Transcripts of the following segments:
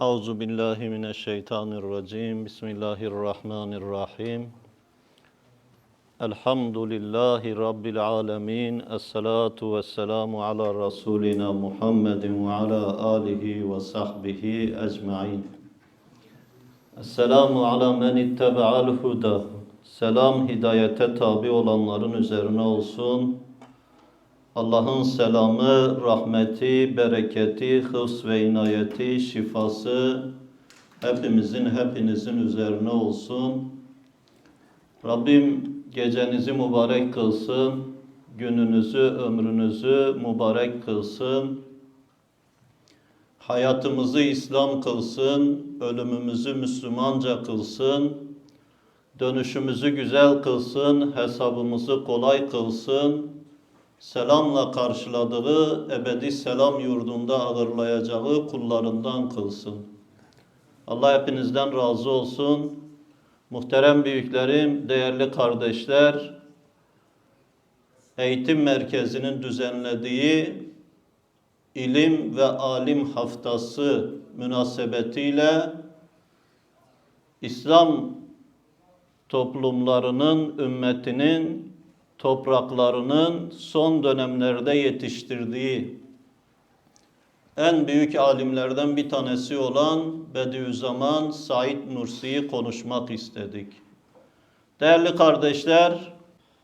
Euzu billahi mineşşeytanirracim. Bismillahirrahmanirrahim. Elhamdülillahi rabbil alamin. Essalatu vesselamu ala rasulina Muhammedin ve ala alihi ve sahbihi ecmaîn. Esselamu ala men ittaba'al huda. Selam hidayete tabi olanların üzerine olsun. Allah'ın selamı, rahmeti, bereketi, hıfz ve inayeti, şifası hepimizin, hepinizin üzerine olsun. Rabbim gecenizi mübarek kılsın, gününüzü, ömrünüzü mübarek kılsın. Hayatımızı İslam kılsın, ölümümüzü Müslümanca kılsın. Dönüşümüzü güzel kılsın, hesabımızı kolay kılsın selamla karşıladığı ebedi selam yurdunda ağırlayacağı kullarından kılsın. Allah hepinizden razı olsun. Muhterem büyüklerim, değerli kardeşler, eğitim merkezinin düzenlediği ilim ve alim haftası münasebetiyle İslam toplumlarının, ümmetinin topraklarının son dönemlerde yetiştirdiği en büyük alimlerden bir tanesi olan Bediüzzaman Said Nursi'yi konuşmak istedik. Değerli kardeşler,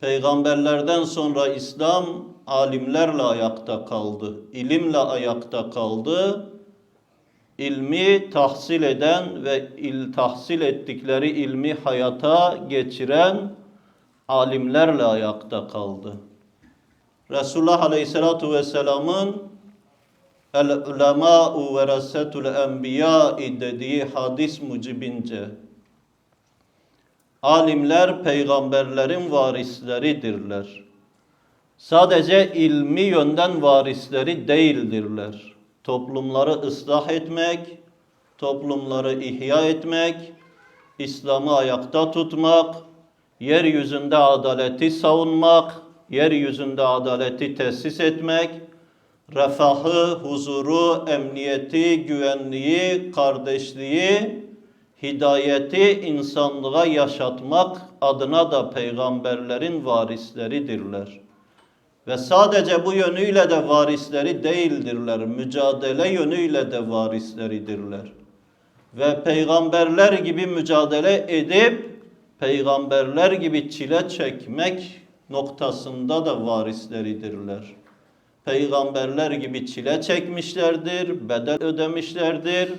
peygamberlerden sonra İslam alimlerle ayakta kaldı, ilimle ayakta kaldı. İlmi tahsil eden ve il tahsil ettikleri ilmi hayata geçiren alimlerle ayakta kaldı. Resulullah Aleyhisselatu Vesselam'ın El ulemâ'u verasetul enbiya dediği hadis mucibince alimler peygamberlerin varisleridirler. Sadece ilmi yönden varisleri değildirler. Toplumları ıslah etmek, toplumları ihya etmek, İslam'ı ayakta tutmak, yeryüzünde adaleti savunmak, yeryüzünde adaleti tesis etmek, refahı, huzuru, emniyeti, güvenliği, kardeşliği, hidayeti insanlığa yaşatmak adına da peygamberlerin varisleridirler. Ve sadece bu yönüyle de varisleri değildirler, mücadele yönüyle de varisleridirler. Ve peygamberler gibi mücadele edip peygamberler gibi çile çekmek noktasında da varisleridirler. Peygamberler gibi çile çekmişlerdir, bedel ödemişlerdir,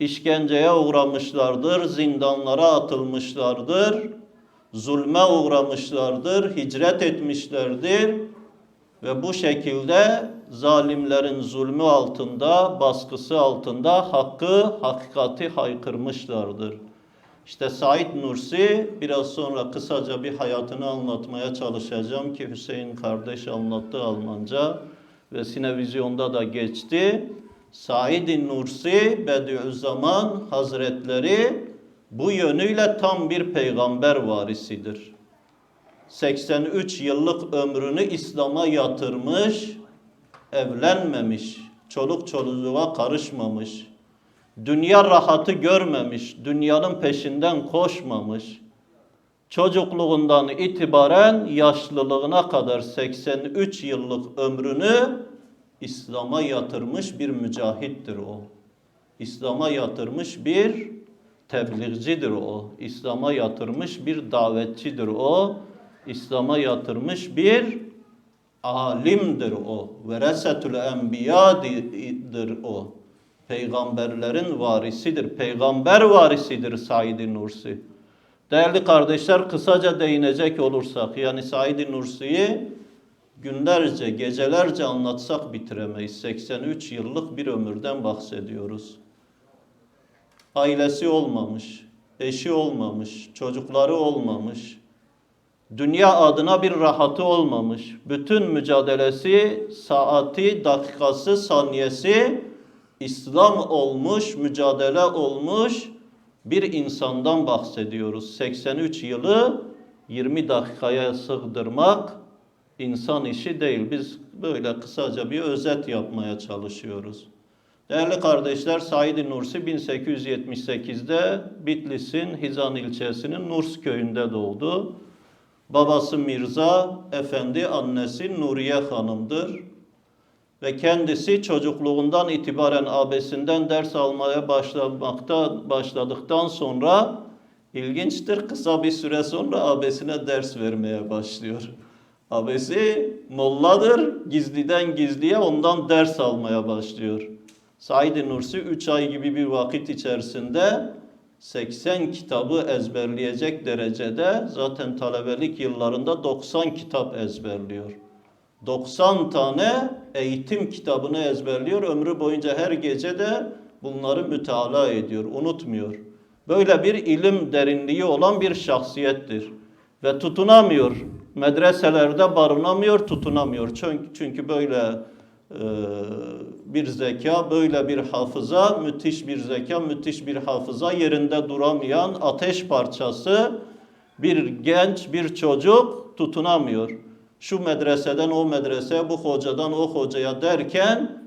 işkenceye uğramışlardır, zindanlara atılmışlardır, zulme uğramışlardır, hicret etmişlerdir ve bu şekilde zalimlerin zulmü altında, baskısı altında hakkı, hakikati haykırmışlardır. İşte Said Nursi biraz sonra kısaca bir hayatını anlatmaya çalışacağım ki Hüseyin kardeş anlattı Almanca ve Sinevizyon'da da geçti. Said Nursi Bediüzzaman Hazretleri bu yönüyle tam bir peygamber varisidir. 83 yıllık ömrünü İslam'a yatırmış, evlenmemiş, çoluk çoluğa karışmamış, dünya rahatı görmemiş, dünyanın peşinden koşmamış, çocukluğundan itibaren yaşlılığına kadar 83 yıllık ömrünü İslam'a yatırmış bir mücahittir o. İslam'a yatırmış bir tebliğcidir o. İslam'a yatırmış bir davetçidir o. İslam'a yatırmış bir alimdir o. Veresetül enbiyadır o. Peygamberlerin varisidir. Peygamber varisidir Said-i Nursi. Değerli kardeşler kısaca değinecek olursak yani Said-i Nursi'yi günlerce, gecelerce anlatsak bitiremeyiz. 83 yıllık bir ömürden bahsediyoruz. Ailesi olmamış, eşi olmamış, çocukları olmamış, dünya adına bir rahatı olmamış. Bütün mücadelesi, saati, dakikası, saniyesi İslam olmuş, mücadele olmuş bir insandan bahsediyoruz. 83 yılı 20 dakikaya sığdırmak insan işi değil. Biz böyle kısaca bir özet yapmaya çalışıyoruz. Değerli kardeşler, Said Nursi 1878'de Bitlis'in Hizan ilçesinin Nurs köyünde doğdu. Babası Mirza Efendi, annesi Nuriye Hanım'dır. Ve kendisi çocukluğundan itibaren abesinden ders almaya başlamakta başladıktan sonra ilginçtir kısa bir süre sonra abesine ders vermeye başlıyor. Abesi molladır, gizliden gizliye ondan ders almaya başlıyor. Said Nursi 3 ay gibi bir vakit içerisinde 80 kitabı ezberleyecek derecede zaten talebelik yıllarında 90 kitap ezberliyor. 90 tane eğitim kitabını ezberliyor. Ömrü boyunca her gece de bunları müteala ediyor, unutmuyor. Böyle bir ilim derinliği olan bir şahsiyettir. Ve tutunamıyor. Medreselerde barınamıyor, tutunamıyor. Çünkü, çünkü böyle e, bir zeka, böyle bir hafıza, müthiş bir zeka, müthiş bir hafıza, yerinde duramayan ateş parçası bir genç, bir çocuk tutunamıyor. Şu medreseden o medreseye, bu hocadan o hocaya derken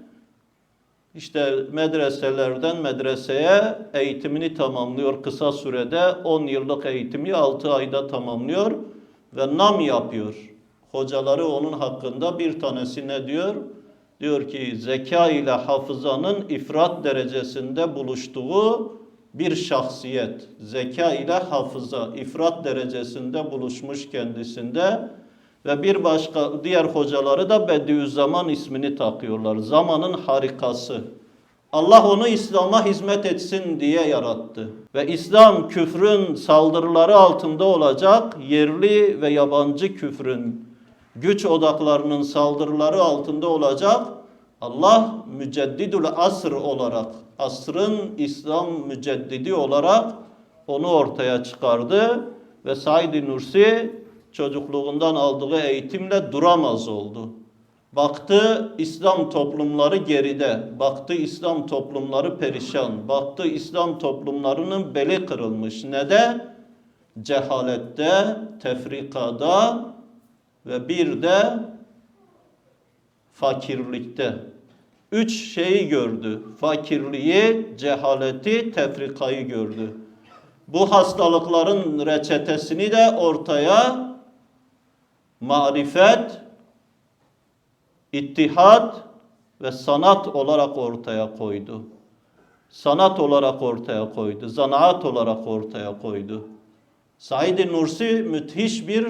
işte medreselerden medreseye eğitimini tamamlıyor kısa sürede. 10 yıllık eğitimi 6 ayda tamamlıyor ve nam yapıyor. Hocaları onun hakkında bir tanesi ne diyor? Diyor ki zeka ile hafızanın ifrat derecesinde buluştuğu bir şahsiyet. Zeka ile hafıza ifrat derecesinde buluşmuş kendisinde ve bir başka diğer hocaları da Bediüzzaman ismini takıyorlar. Zamanın harikası. Allah onu İslam'a hizmet etsin diye yarattı. Ve İslam küfrün saldırıları altında olacak, yerli ve yabancı küfrün güç odaklarının saldırıları altında olacak. Allah müceddidül asr olarak, asrın İslam müceddidi olarak onu ortaya çıkardı. Ve Said Nursi çocukluğundan aldığı eğitimle duramaz oldu. Baktı İslam toplumları geride, baktı İslam toplumları perişan, baktı İslam toplumlarının beli kırılmış. Ne de? Cehalette, tefrikada ve bir de fakirlikte. Üç şeyi gördü. Fakirliği, cehaleti, tefrikayı gördü. Bu hastalıkların reçetesini de ortaya marifet, ittihat ve sanat olarak ortaya koydu. Sanat olarak ortaya koydu, zanaat olarak ortaya koydu. Said Nursi müthiş bir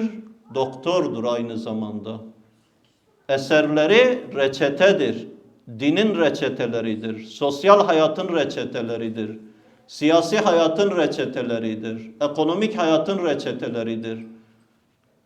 doktordur aynı zamanda. Eserleri reçetedir. Dinin reçeteleridir. Sosyal hayatın reçeteleridir. Siyasi hayatın reçeteleridir. Ekonomik hayatın reçeteleridir.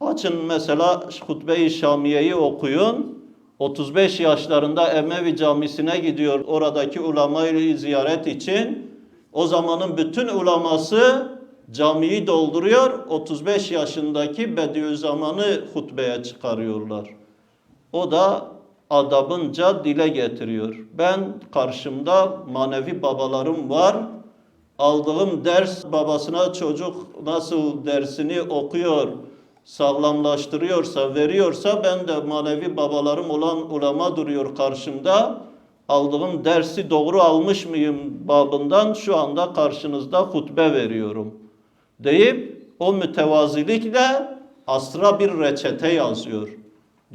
Açın mesela Hutbe-i Şamiye'yi okuyun. 35 yaşlarında Emevi Camisi'ne gidiyor oradaki ulemayı ziyaret için. O zamanın bütün uleması camiyi dolduruyor. 35 yaşındaki Bediüzzaman'ı hutbeye çıkarıyorlar. O da adabınca dile getiriyor. Ben karşımda manevi babalarım var. Aldığım ders babasına çocuk nasıl dersini okuyor, sağlamlaştırıyorsa, veriyorsa ben de manevi babalarım olan ulema duruyor karşımda. Aldığım dersi doğru almış mıyım babından şu anda karşınızda hutbe veriyorum. Deyip o mütevazilikle asra bir reçete yazıyor.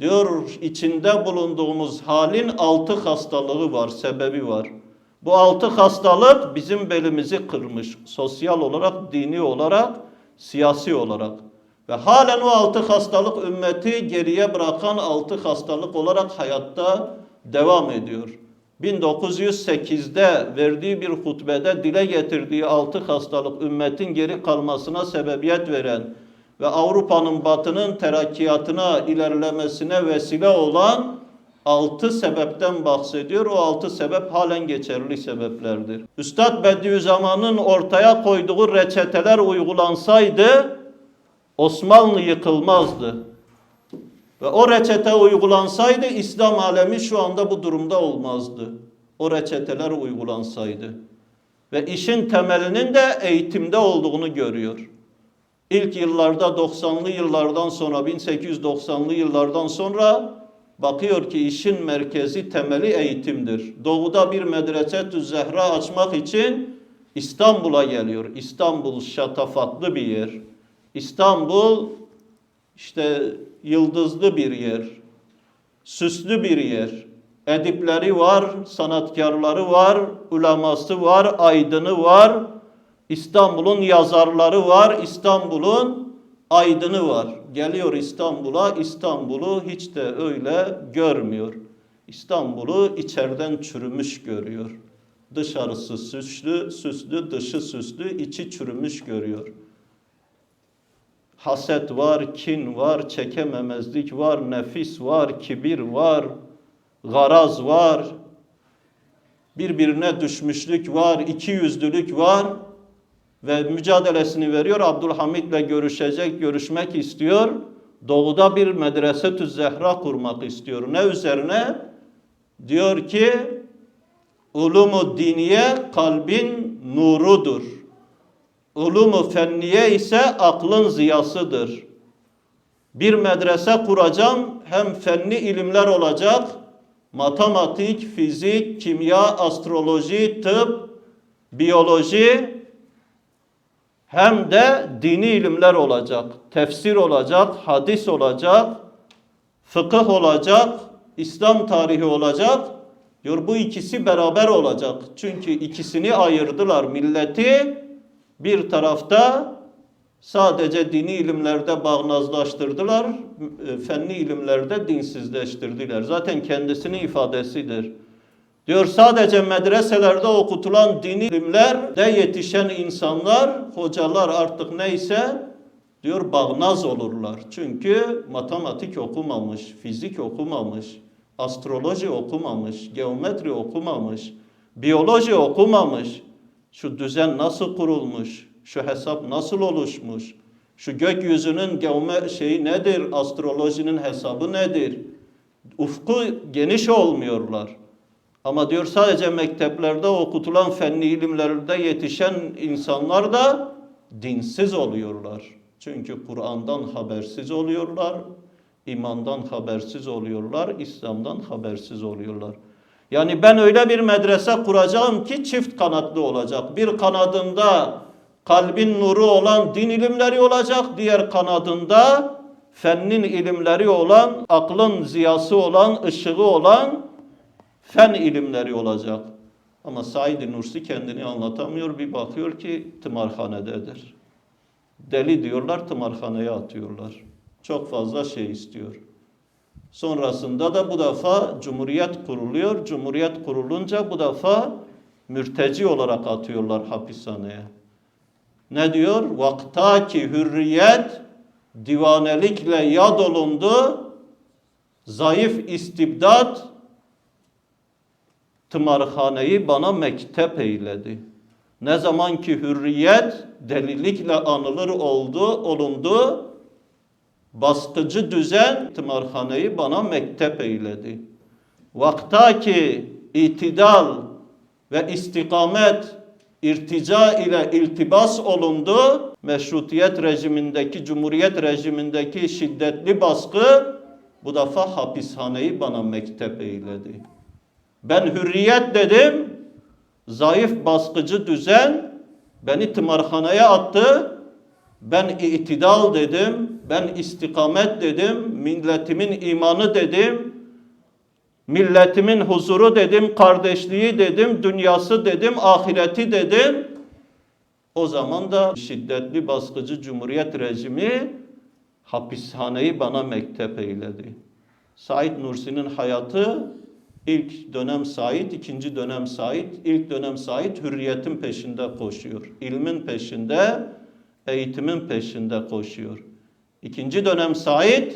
Diyor içinde bulunduğumuz halin altı hastalığı var, sebebi var. Bu altı hastalık bizim belimizi kırmış. Sosyal olarak, dini olarak, siyasi olarak. Ve halen o altı hastalık ümmeti geriye bırakan altı hastalık olarak hayatta devam ediyor. 1908'de verdiği bir hutbede dile getirdiği altı hastalık ümmetin geri kalmasına sebebiyet veren ve Avrupa'nın batının terakkiyatına ilerlemesine vesile olan altı sebepten bahsediyor. O altı sebep halen geçerli sebeplerdir. Üstad Bediüzzaman'ın ortaya koyduğu reçeteler uygulansaydı Osmanlı yıkılmazdı. Ve o reçete uygulansaydı İslam alemi şu anda bu durumda olmazdı. O reçeteler uygulansaydı. Ve işin temelinin de eğitimde olduğunu görüyor. İlk yıllarda 90'lı yıllardan sonra 1890'lı yıllardan sonra bakıyor ki işin merkezi temeli eğitimdir. Doğuda bir medrese Zehra açmak için İstanbul'a geliyor. İstanbul şatafatlı bir yer. İstanbul işte yıldızlı bir yer. Süslü bir yer. Edipleri var, sanatkarları var, uleması var, aydını var. İstanbul'un yazarları var, İstanbul'un aydını var. Geliyor İstanbul'a, İstanbul'u hiç de öyle görmüyor. İstanbul'u içeriden çürümüş görüyor. Dışarısı süslü, süslü, dışı süslü, içi çürümüş görüyor. Haset var, kin var, çekememezlik var, nefis var, kibir var, garaz var, birbirine düşmüşlük var, ikiyüzlülük var ve mücadelesini veriyor. Abdülhamid'le görüşecek, görüşmek istiyor. Doğuda bir medrese Zehra kurmak istiyor. Ne üzerine? Diyor ki Ulumu diniye kalbin nurudur. Ulumu fenniye ise aklın ziyasıdır. Bir medrese kuracağım hem fenni ilimler olacak. Matematik, fizik, kimya, astroloji, tıp, biyoloji hem de dini ilimler olacak. Tefsir olacak, hadis olacak, fıkıh olacak, İslam tarihi olacak. Diyor bu ikisi beraber olacak. Çünkü ikisini ayırdılar. Milleti bir tarafta sadece dini ilimlerde bağnazlaştırdılar, e, fenni ilimlerde dinsizleştirdiler. Zaten kendisinin ifadesidir. Diyor sadece medreselerde okutulan dini ilimlerde yetişen insanlar, hocalar artık neyse diyor bağnaz olurlar. Çünkü matematik okumamış, fizik okumamış, astroloji okumamış, geometri okumamış, biyoloji okumamış. Şu düzen nasıl kurulmuş? Şu hesap nasıl oluşmuş? Şu gökyüzünün geometri şeyi nedir? Astrolojinin hesabı nedir? Ufku geniş olmuyorlar. Ama diyor sadece mekteplerde okutulan fenni ilimlerde yetişen insanlar da dinsiz oluyorlar. Çünkü Kur'an'dan habersiz oluyorlar, imandan habersiz oluyorlar, İslam'dan habersiz oluyorlar. Yani ben öyle bir medrese kuracağım ki çift kanatlı olacak. Bir kanadında kalbin nuru olan din ilimleri olacak, diğer kanadında fennin ilimleri olan, aklın ziyası olan, ışığı olan fen ilimleri olacak. Ama Said Nursi kendini anlatamıyor. Bir bakıyor ki tımarhanededir. Deli diyorlar, tımarhaneye atıyorlar. Çok fazla şey istiyor. Sonrasında da bu defa Cumhuriyet kuruluyor. Cumhuriyet kurulunca bu defa mürteci olarak atıyorlar hapishaneye. Ne diyor? Vaktaki hürriyet divanelikle yad olundu. Zayıf istibdat tımarhaneyi bana mektep eyledi. Ne zaman ki hürriyet delilikle anılır oldu, olundu, baskıcı düzen tımarhaneyi bana mektep eyledi. Vakta ki itidal ve istikamet irtica ile iltibas olundu, meşrutiyet rejimindeki, cumhuriyet rejimindeki şiddetli baskı bu defa hapishaneyi bana mektep eyledi. Ben hürriyet dedim, zayıf baskıcı düzen beni tımarhaneye attı. Ben itidal dedim, ben istikamet dedim, milletimin imanı dedim, milletimin huzuru dedim, kardeşliği dedim, dünyası dedim, ahireti dedim. O zaman da şiddetli baskıcı cumhuriyet rejimi hapishaneyi bana mektep eyledi. Said Nursi'nin hayatı ilk dönem Said, ikinci dönem Said, ilk dönem Said hürriyetin peşinde koşuyor. İlmin peşinde, eğitimin peşinde koşuyor. İkinci dönem Said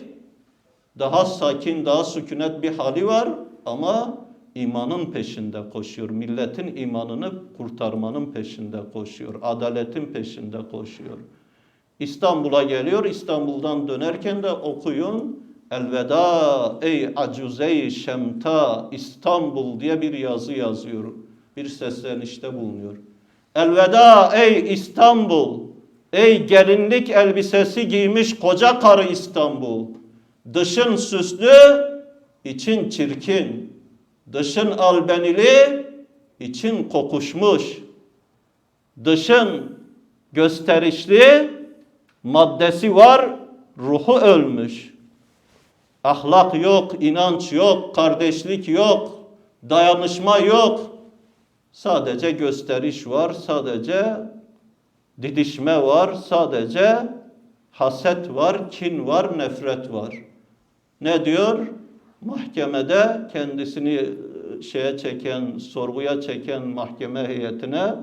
daha sakin, daha sükunet bir hali var ama imanın peşinde koşuyor. Milletin imanını kurtarmanın peşinde koşuyor. Adaletin peşinde koşuyor. İstanbul'a geliyor. İstanbul'dan dönerken de okuyun. Elveda ey acuzey şemta İstanbul diye bir yazı yazıyor. Bir seslenişte bulunuyor. Elveda ey İstanbul. Ey gelinlik elbisesi giymiş koca karı İstanbul. Dışın süslü, için çirkin, dışın albenili, için kokuşmuş, dışın gösterişli, maddesi var, ruhu ölmüş. Ahlak yok, inanç yok, kardeşlik yok, dayanışma yok. Sadece gösteriş var, sadece didişme var, sadece haset var, kin var, nefret var. Ne diyor? Mahkemede kendisini e, şeye çeken, sorguya çeken mahkeme heyetine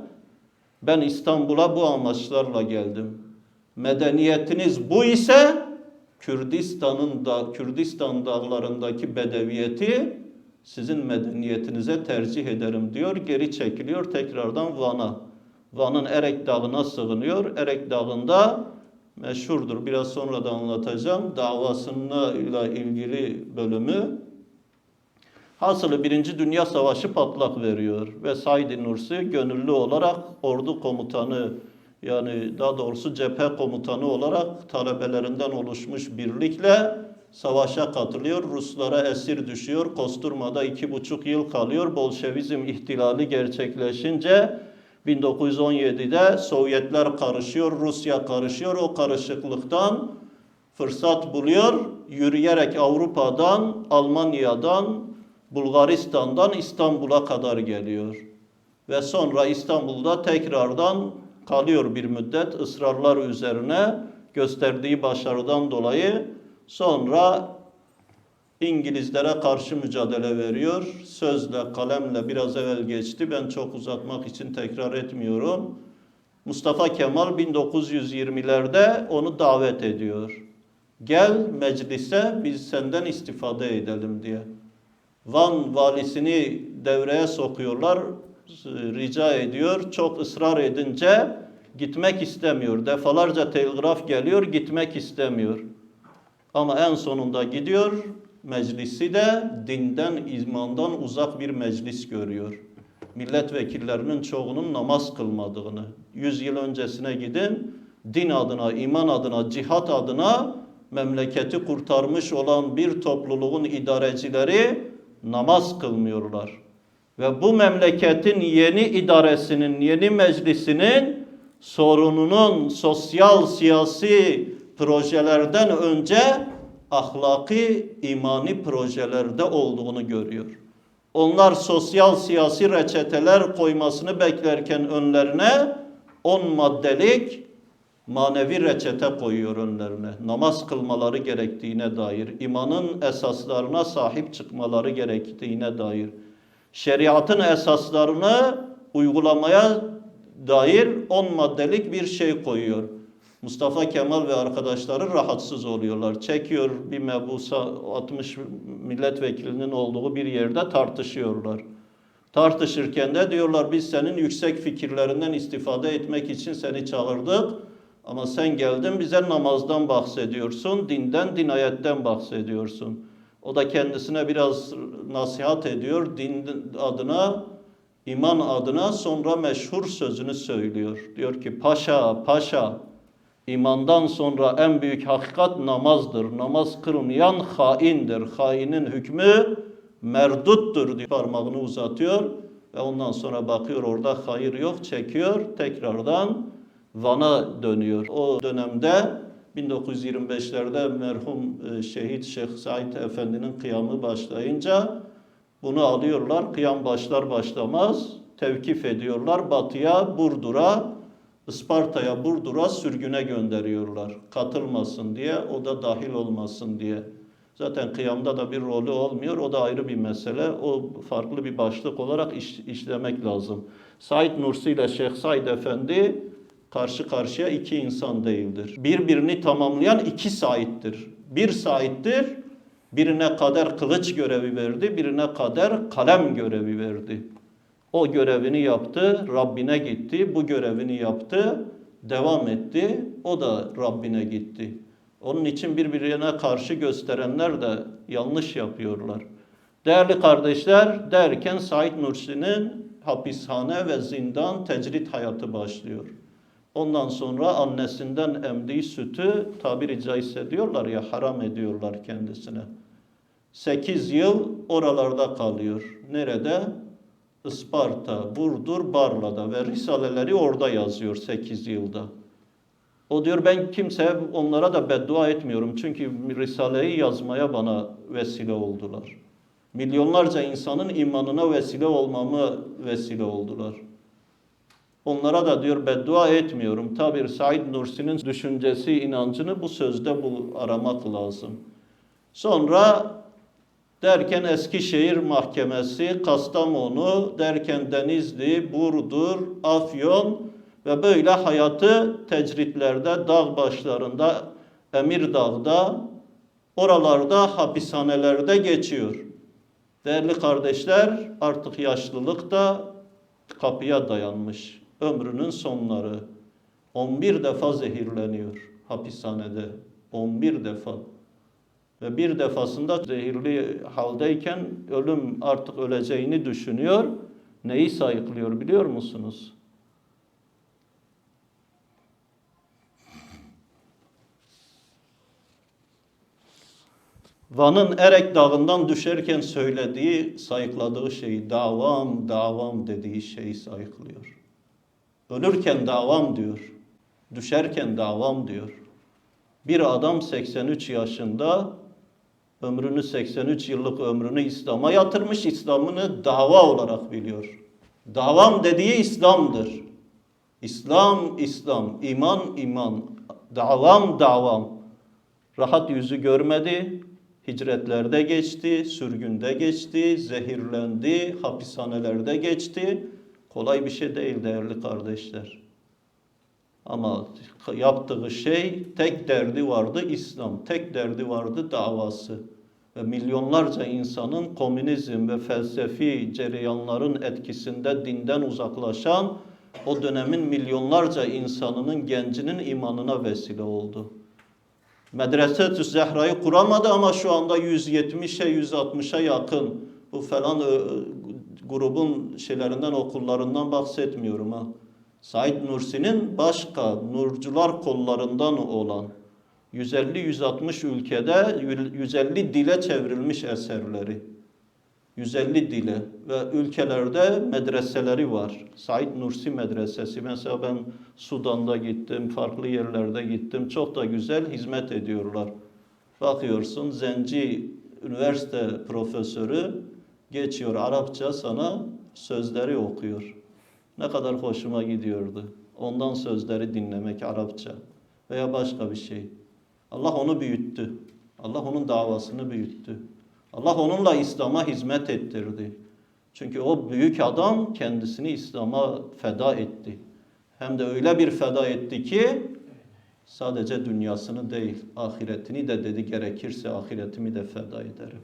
ben İstanbul'a bu amaçlarla geldim. Medeniyetiniz bu ise Kürdistan'ın da Kürdistan dağlarındaki bedeviyeti sizin medeniyetinize tercih ederim diyor. Geri çekiliyor tekrardan Van'a. Van'ın Erek Dağı'na sığınıyor. Erek Dağı'nda meşhurdur. Biraz sonra da anlatacağım. Davasıyla ilgili bölümü. Hasılı Birinci Dünya Savaşı patlak veriyor ve Said Nursi gönüllü olarak ordu komutanı yani daha doğrusu cephe komutanı olarak talebelerinden oluşmuş birlikle savaşa katılıyor. Ruslara esir düşüyor. Kosturma'da iki buçuk yıl kalıyor. Bolşevizm ihtilali gerçekleşince 1917'de Sovyetler karışıyor, Rusya karışıyor. O karışıklıktan fırsat buluyor. Yürüyerek Avrupa'dan, Almanya'dan, Bulgaristan'dan İstanbul'a kadar geliyor. Ve sonra İstanbul'da tekrardan kalıyor bir müddet ısrarlar üzerine gösterdiği başarıdan dolayı sonra İngilizlere karşı mücadele veriyor. Sözle, kalemle biraz evvel geçti. Ben çok uzatmak için tekrar etmiyorum. Mustafa Kemal 1920'lerde onu davet ediyor. Gel meclise biz senden istifade edelim diye. Van valisini devreye sokuyorlar, rica ediyor. Çok ısrar edince gitmek istemiyor. Defalarca telgraf geliyor, gitmek istemiyor. Ama en sonunda gidiyor, meclisi de dinden, imandan uzak bir meclis görüyor. Milletvekillerinin çoğunun namaz kılmadığını, yüz yıl öncesine gidin, din adına, iman adına, cihat adına memleketi kurtarmış olan bir topluluğun idarecileri namaz kılmıyorlar. Ve bu memleketin yeni idaresinin, yeni meclisinin sorununun sosyal, siyasi projelerden önce ahlaki, imani projelerde olduğunu görüyor. Onlar sosyal, siyasi reçeteler koymasını beklerken önlerine 10 maddelik manevi reçete koyuyor önlerine. Namaz kılmaları gerektiğine dair, imanın esaslarına sahip çıkmaları gerektiğine dair, şeriatın esaslarını uygulamaya dair 10 maddelik bir şey koyuyor. Mustafa Kemal ve arkadaşları rahatsız oluyorlar. Çekiyor bir mebusa 60 milletvekilinin olduğu bir yerde tartışıyorlar. Tartışırken de diyorlar biz senin yüksek fikirlerinden istifade etmek için seni çağırdık. Ama sen geldin bize namazdan bahsediyorsun, dinden, dinayetten bahsediyorsun. O da kendisine biraz nasihat ediyor, din adına, iman adına sonra meşhur sözünü söylüyor. Diyor ki paşa, paşa, imandan sonra en büyük hakikat namazdır. Namaz kılmayan haindir. Hainin hükmü merduttur diyor. Parmağını uzatıyor ve ondan sonra bakıyor orada hayır yok, çekiyor, tekrardan Van'a dönüyor. O dönemde 1925'lerde merhum e, şehit Şeyh Said Efendi'nin kıyamı başlayınca bunu alıyorlar. Kıyam başlar başlamaz tevkif ediyorlar. Batı'ya, Burdur'a, Isparta'ya, Burdur'a sürgüne gönderiyorlar. Katılmasın diye, o da dahil olmasın diye. Zaten kıyamda da bir rolü olmuyor. O da ayrı bir mesele. O farklı bir başlık olarak iş, işlemek lazım. Said Nursi ile Şeyh Said Efendi karşı karşıya iki insan değildir. Birbirini tamamlayan iki Said'dir. Bir Said'dir, birine kader kılıç görevi verdi, birine kader kalem görevi verdi. O görevini yaptı, Rabbine gitti, bu görevini yaptı, devam etti, o da Rabbine gitti. Onun için birbirine karşı gösterenler de yanlış yapıyorlar. Değerli kardeşler, derken Said Nursi'nin hapishane ve zindan tecrit hayatı başlıyor. Ondan sonra annesinden emdiği sütü tabiri caizse diyorlar ya haram ediyorlar kendisine. 8 yıl oralarda kalıyor. Nerede? Isparta, Burdur, Barla'da ve risaleleri orada yazıyor 8 yılda. O diyor ben kimseye onlara da beddua etmiyorum. Çünkü Risale'yi yazmaya bana vesile oldular. Milyonlarca insanın imanına vesile olmamı vesile oldular. Onlara da diyor beddua etmiyorum. Tabi Said Nursi'nin düşüncesi, inancını bu sözde bul, aramak lazım. Sonra derken Eskişehir Mahkemesi, Kastamonu, derken Denizli, Burdur, Afyon ve böyle hayatı tecritlerde, dağ başlarında, Emirdağ'da, oralarda hapishanelerde geçiyor. Değerli kardeşler, artık yaşlılık da kapıya dayanmış. Ömrünün sonları. 11 defa zehirleniyor hapishanede. 11 defa. Ve bir defasında zehirli haldeyken ölüm artık öleceğini düşünüyor. Neyi sayıklıyor biliyor musunuz? Van'ın Erek Dağı'ndan düşerken söylediği, sayıkladığı şeyi, davam, davam dediği şeyi sayıklıyor. Ölürken davam diyor, düşerken davam diyor. Bir adam 83 yaşında ömrünü 83 yıllık ömrünü İslam'a yatırmış, İslam'ını dava olarak biliyor. Davam dediği İslam'dır. İslam, İslam, iman, iman, davam, davam. Rahat yüzü görmedi, hicretlerde geçti, sürgünde geçti, zehirlendi, hapishanelerde geçti. Kolay bir şey değil değerli kardeşler. Ama yaptığı şey tek derdi vardı İslam, tek derdi vardı davası. Ve milyonlarca insanın komünizm ve felsefi cereyanların etkisinde dinden uzaklaşan o dönemin milyonlarca insanının gencinin imanına vesile oldu. Medrese Zehra'yı kuramadı ama şu anda 170'e 160'a yakın bu falan e, grubun şeylerinden okullarından bahsetmiyorum ha. Said Nursi'nin başka nurcular kollarından olan 150-160 ülkede 150 dile çevrilmiş eserleri. 150 dile ve ülkelerde medreseleri var. Said Nursi Medresesi. Mesela ben Sudan'da gittim, farklı yerlerde gittim. Çok da güzel hizmet ediyorlar. Bakıyorsun Zenci üniversite profesörü geçiyor Arapça sana sözleri okuyor. Ne kadar hoşuma gidiyordu. Ondan sözleri dinlemek Arapça veya başka bir şey. Allah onu büyüttü. Allah onun davasını büyüttü. Allah onunla İslam'a hizmet ettirdi. Çünkü o büyük adam kendisini İslam'a feda etti. Hem de öyle bir feda etti ki sadece dünyasını değil, ahiretini de dedi gerekirse ahiretimi de feda ederim.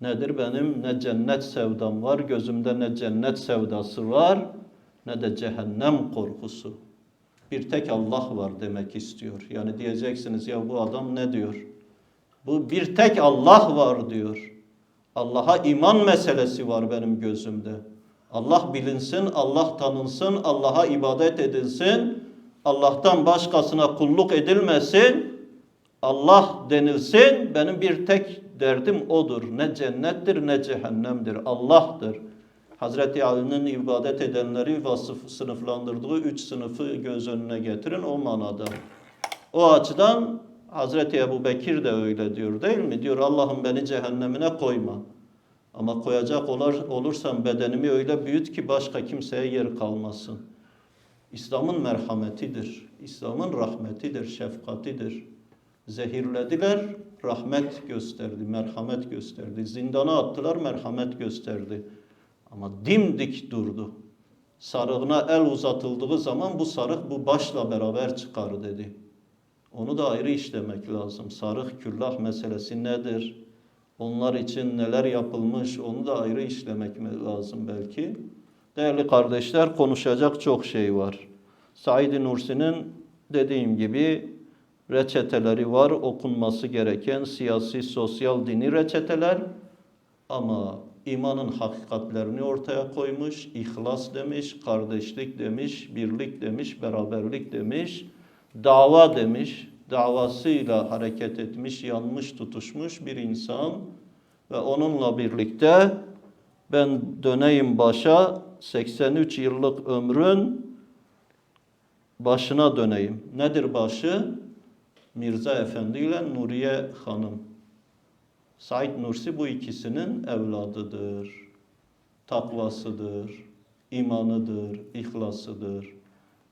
Nedir benim ne cennet sevdam var, gözümde ne cennet sevdası var, ne de cehennem korkusu. Bir tek Allah var demek istiyor. Yani diyeceksiniz ya bu adam ne diyor? Bu bir tek Allah var diyor. Allah'a iman meselesi var benim gözümde. Allah bilinsin, Allah tanınsın, Allah'a ibadet edilsin, Allah'tan başkasına kulluk edilmesin, Allah denilsin. Benim bir tek derdim odur. Ne cennettir ne cehennemdir. Allah'tır. Hazreti Ali'nin ibadet edenleri vasıf sınıflandırdığı üç sınıfı göz önüne getirin o manada. O açıdan Hazreti Ebu Bekir de öyle diyor değil mi? Diyor Allah'ım beni cehennemine koyma. Ama koyacak olur, olursam bedenimi öyle büyüt ki başka kimseye yer kalmasın. İslam'ın merhametidir. İslam'ın rahmetidir, şefkatidir. Zehirlediler, rahmet gösterdi, merhamet gösterdi. Zindana attılar, merhamet gösterdi. Ama dimdik durdu. Sarığına el uzatıldığı zaman bu sarık bu başla beraber çıkar dedi. Onu da ayrı işlemek lazım. Sarık küllah meselesi nedir? Onlar için neler yapılmış onu da ayrı işlemek lazım belki. Değerli kardeşler konuşacak çok şey var. Said Nursi'nin dediğim gibi reçeteleri var, okunması gereken siyasi, sosyal, dini reçeteler ama imanın hakikatlerini ortaya koymuş, ihlas demiş, kardeşlik demiş, birlik demiş, beraberlik demiş, dava demiş, davasıyla hareket etmiş, yanmış, tutuşmuş bir insan Ve onunla birlikte ben döneyim başa 83 yıllık ömrün başına döneyim. Nedir başı? Mirza Efendi ile Nuriye Hanım. Said Nursi bu ikisinin evladıdır. Takvasıdır, imanıdır, ihlasıdır.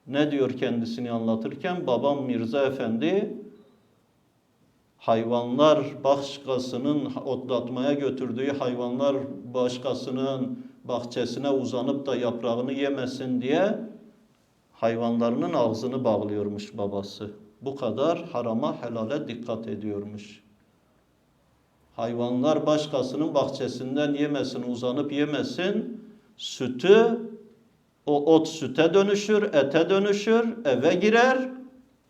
Ne diyor kendisini anlatırken? Babam Mirza Efendi hayvanlar başkasının otlatmaya götürdüğü hayvanlar başkasının bahçesine uzanıp da yaprağını yemesin diye hayvanlarının ağzını bağlıyormuş babası. Bu kadar harama helale dikkat ediyormuş. Hayvanlar başkasının bahçesinden yemesin, uzanıp yemesin. Sütü o ot süte dönüşür, ete dönüşür, eve girer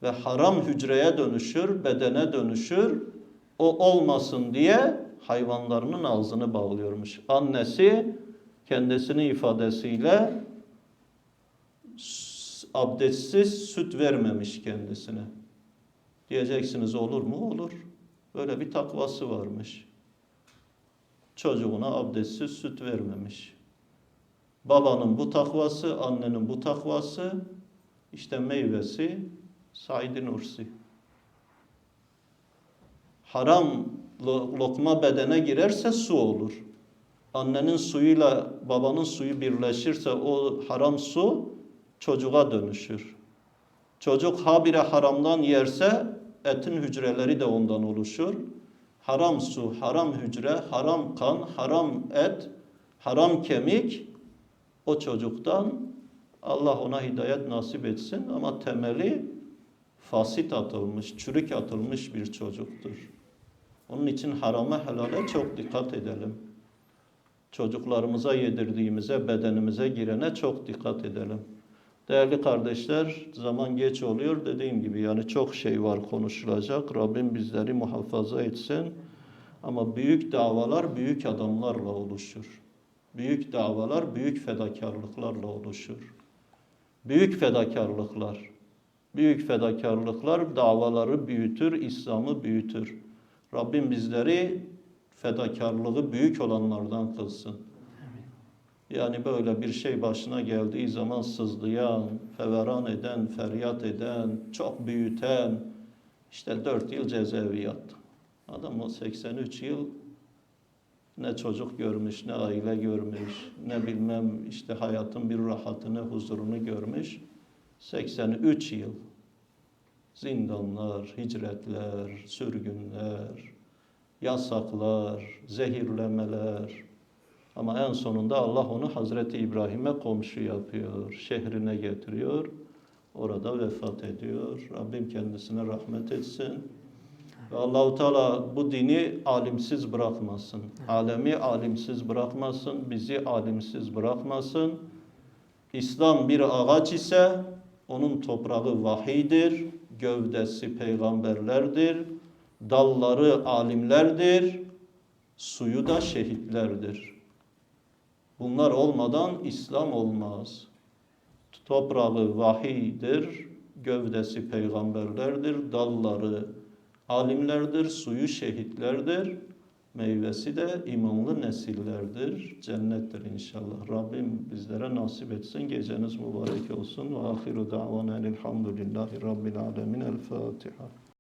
ve haram hücreye dönüşür, bedene dönüşür. O olmasın diye hayvanlarının ağzını bağlıyormuş. Annesi kendisinin ifadesiyle abdestsiz süt vermemiş kendisine. Diyeceksiniz olur mu? Olur. Böyle bir takvası varmış. Çocuğuna abdestsiz süt vermemiş. Babanın bu takvası, annenin bu takvası, işte meyvesi Said Nursi. Haram lo- lokma bedene girerse su olur. Annenin suyuyla babanın suyu birleşirse o haram su çocuğa dönüşür. Çocuk habire haramdan yerse etin hücreleri de ondan oluşur. Haram su, haram hücre, haram kan, haram et, haram kemik o çocuktan Allah ona hidayet nasip etsin ama temeli fasit atılmış, çürük atılmış bir çocuktur. Onun için harama helale çok dikkat edelim. Çocuklarımıza yedirdiğimize, bedenimize girene çok dikkat edelim. Değerli kardeşler, zaman geç oluyor. Dediğim gibi yani çok şey var konuşulacak. Rabbim bizleri muhafaza etsin. Ama büyük davalar büyük adamlarla oluşur. Büyük davalar büyük fedakarlıklarla oluşur. Büyük fedakarlıklar. Büyük fedakarlıklar davaları büyütür, İslam'ı büyütür. Rabbim bizleri fedakarlığı büyük olanlardan kılsın. Yani böyle bir şey başına geldiği zaman sızlayan, feveran eden, feryat eden, çok büyüten, işte dört yıl cezaevi yattı. Adam o 83 yıl ne çocuk görmüş, ne aile görmüş, ne bilmem işte hayatın bir rahatını, huzurunu görmüş. 83 yıl. Zindanlar, hicretler, sürgünler, yasaklar, zehirlemeler. Ama en sonunda Allah onu Hazreti İbrahim'e komşu yapıyor, şehrine getiriyor. Orada vefat ediyor. Rabbim kendisine rahmet etsin. Ve Allahu Teala bu dini alimsiz bırakmasın. Alemi alimsiz bırakmasın, bizi alimsiz bırakmasın. İslam bir ağaç ise onun toprağı vahiydir, gövdesi peygamberlerdir, dalları alimlerdir, suyu da şehitlerdir. Bunlar olmadan İslam olmaz. Toprağı vahiydir, gövdesi peygamberlerdir, dalları alimlerdir, suyu şehitlerdir, meyvesi de imanlı nesillerdir, cennettir inşallah. Rabbim bizlere nasip etsin, geceniz mübarek olsun. Ve ahiru da'vanen elhamdülillahi rabbil alemin. El Fatiha.